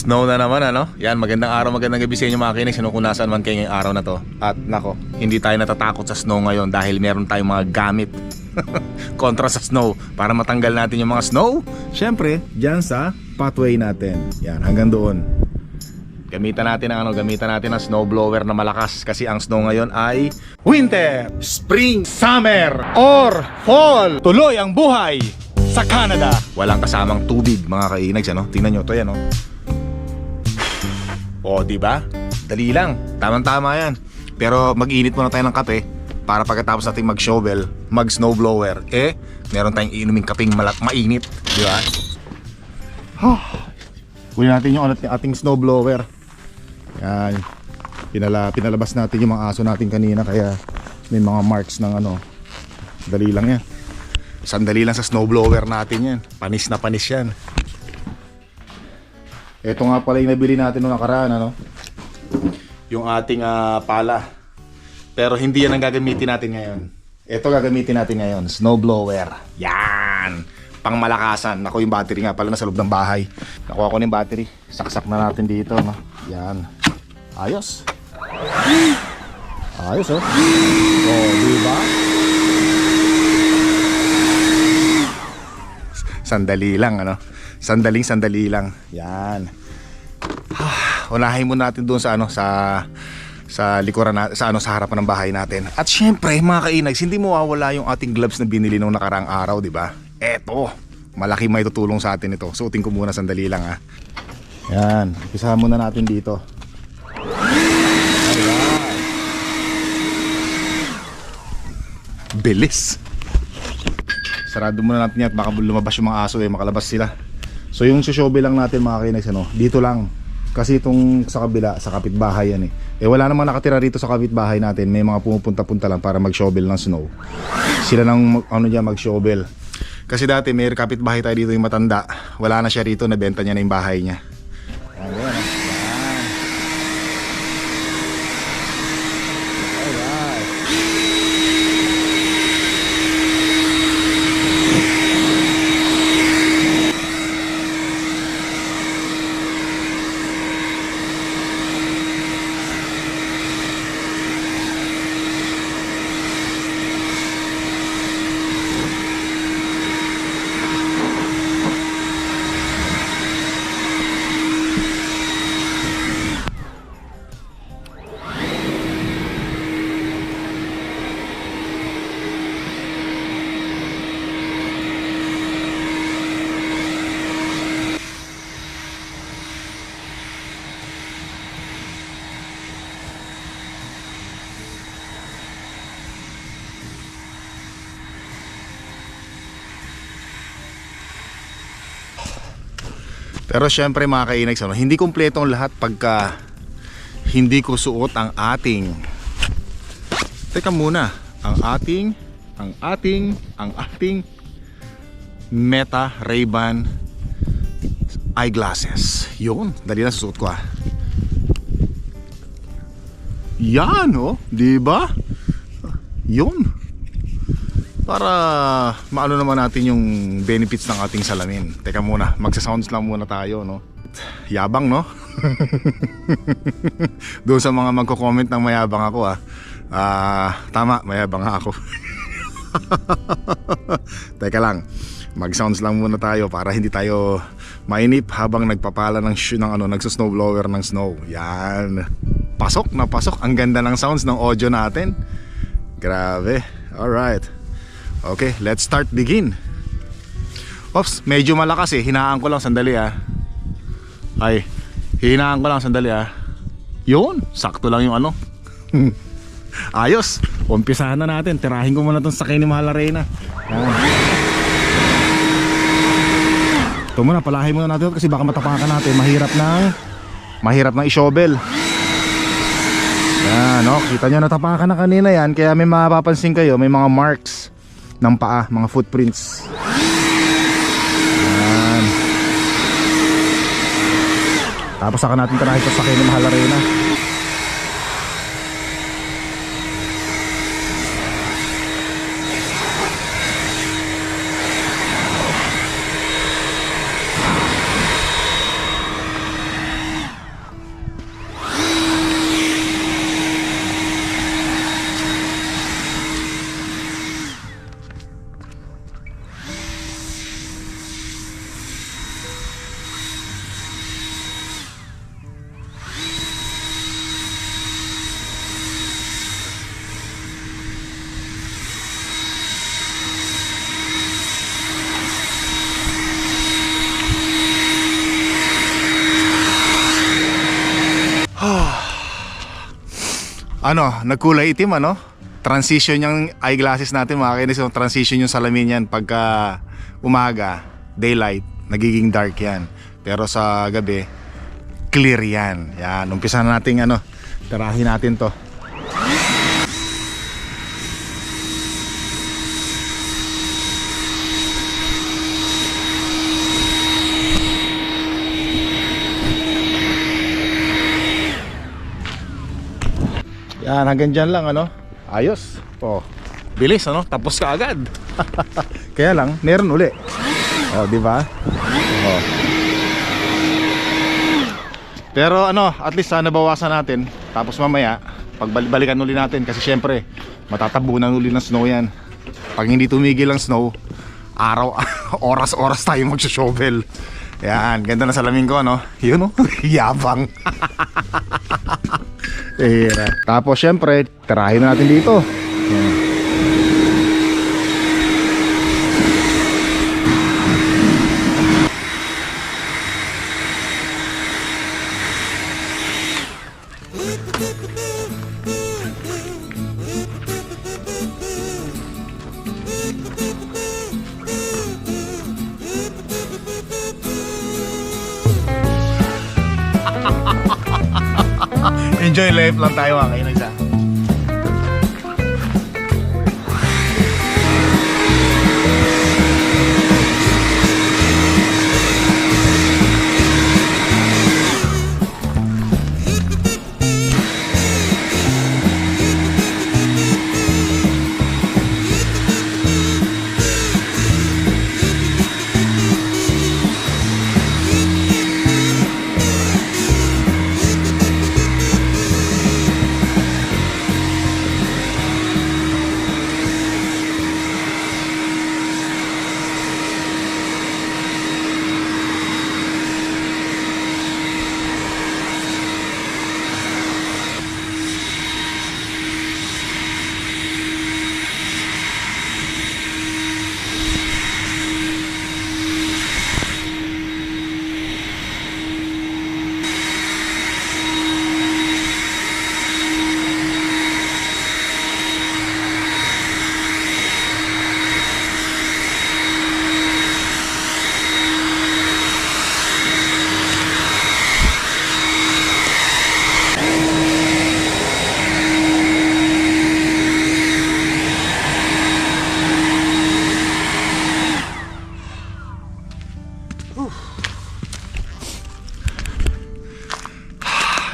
Snow na naman ano? Yan, magandang araw, magandang gabi sa inyo mga kinig. Sino kung nasaan man kayo ngayong araw na to. At nako, hindi tayo natatakot sa snow ngayon dahil meron tayong mga gamit kontra sa snow para matanggal natin yung mga snow. Siyempre, dyan sa pathway natin. Yan, hanggang doon. Gamitan natin ang ano, gamitan natin ang snow blower na malakas kasi ang snow ngayon ay winter, spring, summer, or fall. Tuloy ang buhay sa Canada. Walang kasamang tubig mga kainags ano. Tingnan nyo to yan oh. O, di ba? Dali lang. Tamang-tama yan. Pero mag-init muna tayo ng kape para pagkatapos natin mag-shovel, mag-snowblower, eh, meron tayong inuming kapeng malak mainit. Di ba? Kunin natin yung alat- ating snowblower. Yan. Pinala, pinalabas natin yung mga aso natin kanina kaya may mga marks ng ano. Dali lang yan. Sandali lang sa snowblower natin yan. Panis na panis yan. Ito nga pala yung nabili natin noong nakaraan, ano? Yung ating ah, pala. Pero hindi yan ang gagamitin natin ngayon. Ito gagamitin natin ngayon, snowblower. Yan! Pangmalakasan. Ako yung battery nga pala nasa loob ng bahay. Nakuha ko na yung battery. Saksak na natin dito, no? Yan. Ayos. Ayos, oh. Oh, di ba? Sandali lang, ano? Sandaling sandali lang. Yan. Ah, Unahin muna natin doon sa ano sa sa likuran na, sa ano sa harapan ng bahay natin. At syempre, mga kainags, hindi mawawala yung ating gloves na binili nung nakarang araw, di ba? Eto, malaki may tutulong sa atin ito. Suotin ko muna sandali lang ha. Yan, umpisahan muna natin dito. Bilis. Sarado muna natin yan at baka lumabas yung mga aso eh, makalabas sila. So yung susyobe lang natin mga kinags, ano, dito lang. Kasi itong sa kabila, sa kapitbahay yan eh. Eh wala namang nakatira rito sa kapitbahay natin. May mga pumupunta-punta lang para mag-shovel ng snow. Sila nang ano dyan mag-shovel. Kasi dati may kapitbahay tayo dito yung matanda. Wala na siya rito, nabenta niya na yung bahay niya. Ayan, ayan, ah. Yan. Alright. Pero syempre mga kainags, ano, hindi kumpleto ang lahat pagka hindi ko suot ang ating Teka muna, ang ating ang ating ang ating Meta Ray-Ban eyeglasses. Yun, dali na susuot ko ah. Yan oh, 'di ba? Yun. Para maano naman natin yung benefits ng ating salamin. Teka muna, magsa-sounds lang muna tayo, no? Yabang, no? Doon sa mga magko-comment ng mayabang ako, ah. Ah, tama, mayabang ako. Teka lang, mag-sounds lang muna tayo para hindi tayo mainip habang nagpapala ng shoe ng ano, nagsa-snowblower ng snow. Yan. Pasok na pasok. Ang ganda ng sounds ng audio natin. Grabe. Alright. Okay, let's start begin. Ops, medyo malakas eh. Hinaan ko lang sandali ah. Ay, hinaan ko lang sandali ah. Yun, sakto lang yung ano. Ayos. Umpisahan na natin. Tirahin ko muna tong sakay ni Mahal Arena. Yan. Ito muna, palahin muna natin kasi baka matapakan natin. Mahirap ng mahirap ng i-shovel. Yan, no? Kita nyo natapakan na kanina yan. Kaya may mapapansin kayo, may mga marks ng paa, mga footprints. Yan. Tapos saka natin tirahin ito sa ni Mahal Arena. Ano, nagkulay itim ano? Transition yung eyeglasses natin mga kainis, yung transition yung salamin yan pagka umaga, daylight, nagiging dark yan. Pero sa gabi, clear yan. Yan, umpisa na natin ano, tirahin natin to. Yan, hanggang dyan lang ano. Ayos. Oh. Bilis ano, tapos ka agad. Kaya lang, meron uli. Oh, di ba? Oh. Pero ano, at least sana bawasan natin. Tapos mamaya, pagbalikan uli natin kasi syempre, matatabunan uli ng snow yan. Pag hindi tumigil ang snow, araw, oras-oras tayo mag-shovel. Yan, ganda na salamin ko, no? Yun, oh, yabang. Eh, tapos syempre, tirahin na natin dito. Enjoy life lang tayo mga kainagsa.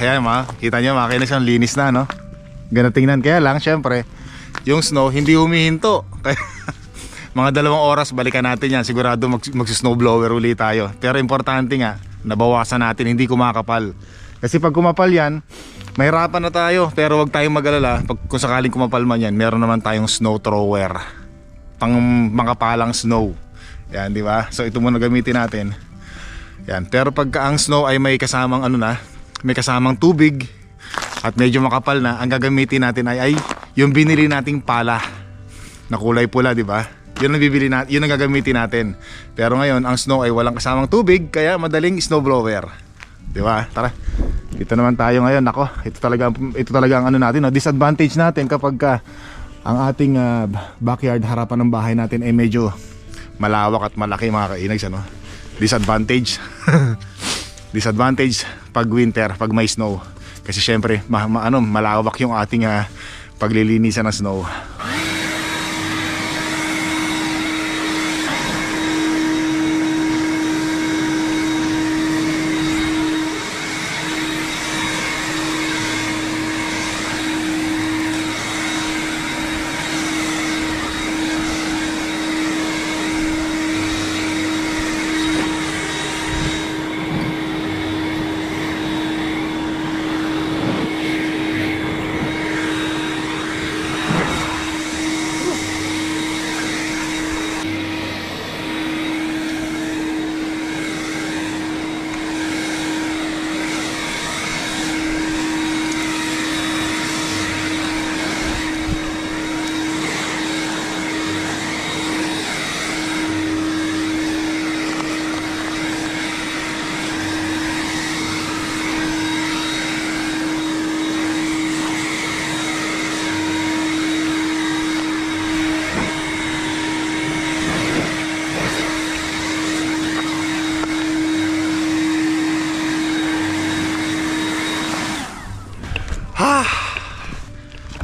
Ayan mga, kita nyo mga kainis ang linis na no. Ganda tingnan kaya lang syempre yung snow hindi humihinto. Kaya mga dalawang oras balikan natin yan. Sigurado mag, mag-snowblower uli tayo. Pero importante nga, nabawasan natin hindi kumakapal. Kasi pag kumapal yan, mahirapan na tayo. Pero wag tayong mag-alala. Pag, kung sakaling kumapal man yan, meron naman tayong snow thrower. Pang makapalang snow. Yan, di ba? So ito muna gamitin natin. Yan. Pero pagka ang snow ay may kasamang ano na, may kasamang tubig at medyo makapal na, ang gagamitin natin ay, ay yung binili nating pala na kulay pula, di ba? Yun ang bibili natin, yun ang gagamitin natin. Pero ngayon, ang snow ay walang kasamang tubig, kaya madaling snow blower. Di ba? Tara. Dito naman tayo ngayon. Nako, ito talaga ito talaga ang ano natin, no? disadvantage natin kapag ka ang ating ah, backyard harapan ng bahay natin ay medyo malawak at malaki mga kainags ano. Disadvantage. disadvantage pag winter, pag may snow. Kasi syempre, ma- ma- ano, malawak yung ating ah, paglilinisan ng snow.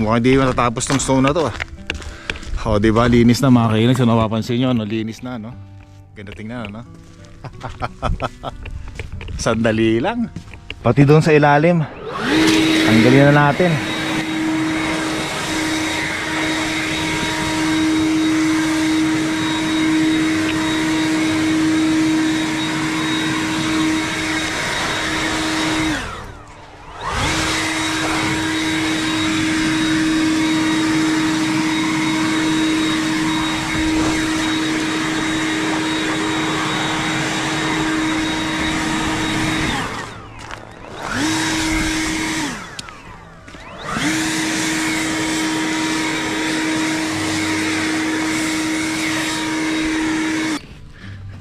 Mukhang hindi matatapos tong snow na to ah. O, di ba? Linis na mga kainis. So, napapansin nyo, ano? Linis na, no? Ganda tingnan, ano? Sandali lang. Pati doon sa ilalim. Tanggalin na natin.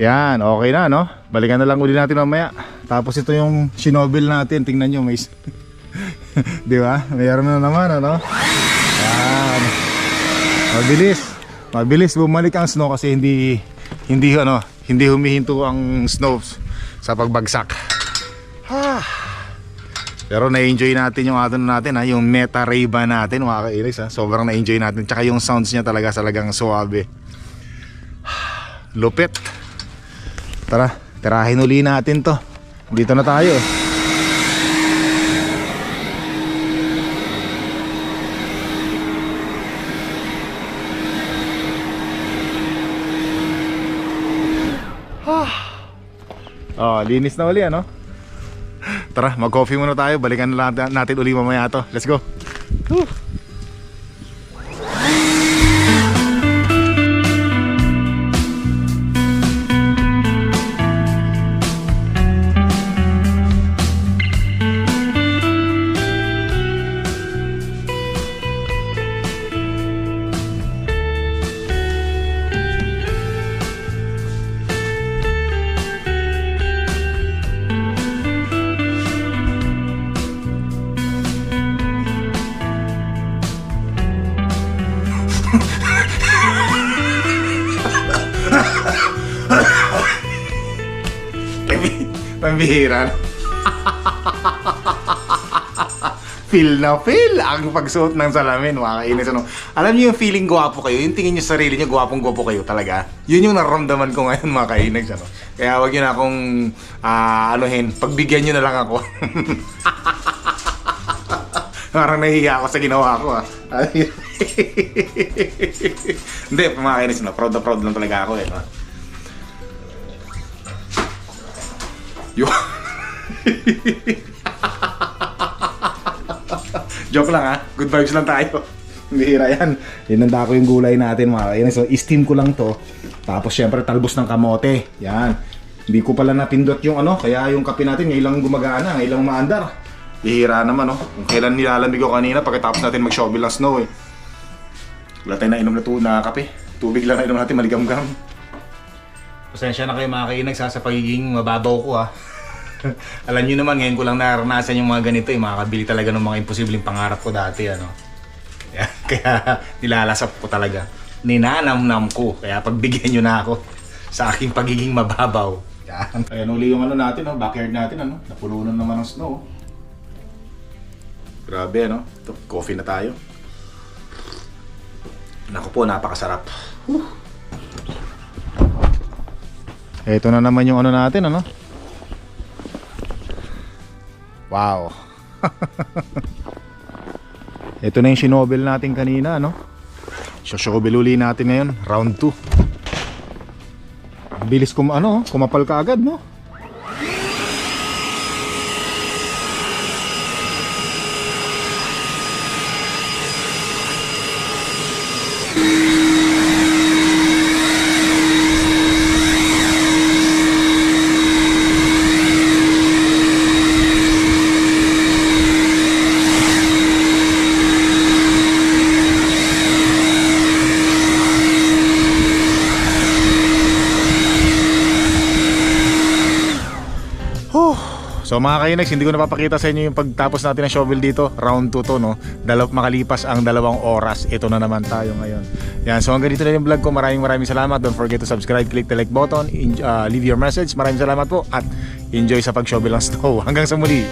Yan, okay na, no? Balikan na lang uli natin mamaya. Tapos ito yung shinobil natin. Tingnan nyo, may... Di ba? Mayroon na naman, ano? Yan. Mabilis. Mabilis bumalik ang snow kasi hindi hindi ano, hindi humihinto ang snow sa pagbagsak. Ah. Pero na-enjoy natin yung atin natin ha, yung Meta Ray-Ban natin mga kairis ha. Sobrang na-enjoy natin. Tsaka yung sounds niya talaga talagang suabe. Lupit. Tara, tirahin uli natin to. Dito na tayo. eh. Oh, linis na uli ano? Tara, mag-coffee muna tayo. Balikan na natin, natin uli mamaya to. Let's go. Whew. Pambihira. no? feel na feel ang pagsuot ng salamin, mga kainis. Ano? Alam niyo yung feeling gwapo kayo, yung tingin niyo sa sarili niyo, gwapong gwapo kayo talaga. Yun yung nararamdaman ko ngayon, mga. Ano? Kaya wag niyo na akong ah, anuhin, pagbigyan niyo na lang ako. Parang nahihiya ako sa ginawa ko ah. Hindi, mga kainis, no? proud na proud lang talaga ako eh. No? Yung... Joke lang ha. Good vibes lang tayo. Bihira yan. Hinanda ko yung gulay natin mga kainis. So, steam ko lang to. Tapos syempre talbos ng kamote. Yan. Hindi ko pala napindot yung ano. Kaya yung kape natin ngayon lang gumagana. Ngayon lang maandar. Bihira naman no. Kung kailan nilalamig ko kanina pagkatapos natin mag-shovel ng snow eh. Wala tayong nainom na, tu- na kape. Tubig lang nainom natin maligam-gam. Pasensya na kayo mga kainag sa, sa pagiging mababaw ko ha. Alam nyo naman, ngayon ko lang naranasan yung mga ganito eh. Makakabili talaga ng mga imposibleng pangarap ko dati ano. Kaya, nilalasap ko talaga. Ninanamnam ko. Kaya pagbigyan nyo na ako sa aking pagiging mababaw. Yan. Ayan uli yung ano natin, no? backyard natin. Ano? Napuno na naman ng snow. Grabe ano. Ito, coffee na tayo. Naku po, napakasarap. Ito na naman yung ano natin, ano? Wow. Ito na yung sinobel natin kanina, ano? Shoshobel uli natin ngayon, round 2. Bilis kum ano, kumapal ka agad, no? So mga kainags, hindi ko napapakita sa inyo yung pagtapos natin ng shovel dito. Round 2 to, no? Dalaw makalipas ang dalawang oras. Ito na naman tayo ngayon. Yan, so hanggang dito na yung vlog ko. Maraming maraming salamat. Don't forget to subscribe, click the like button, uh, leave your message. Maraming salamat po at enjoy sa pag-shovel ng snow. Hanggang sa muli.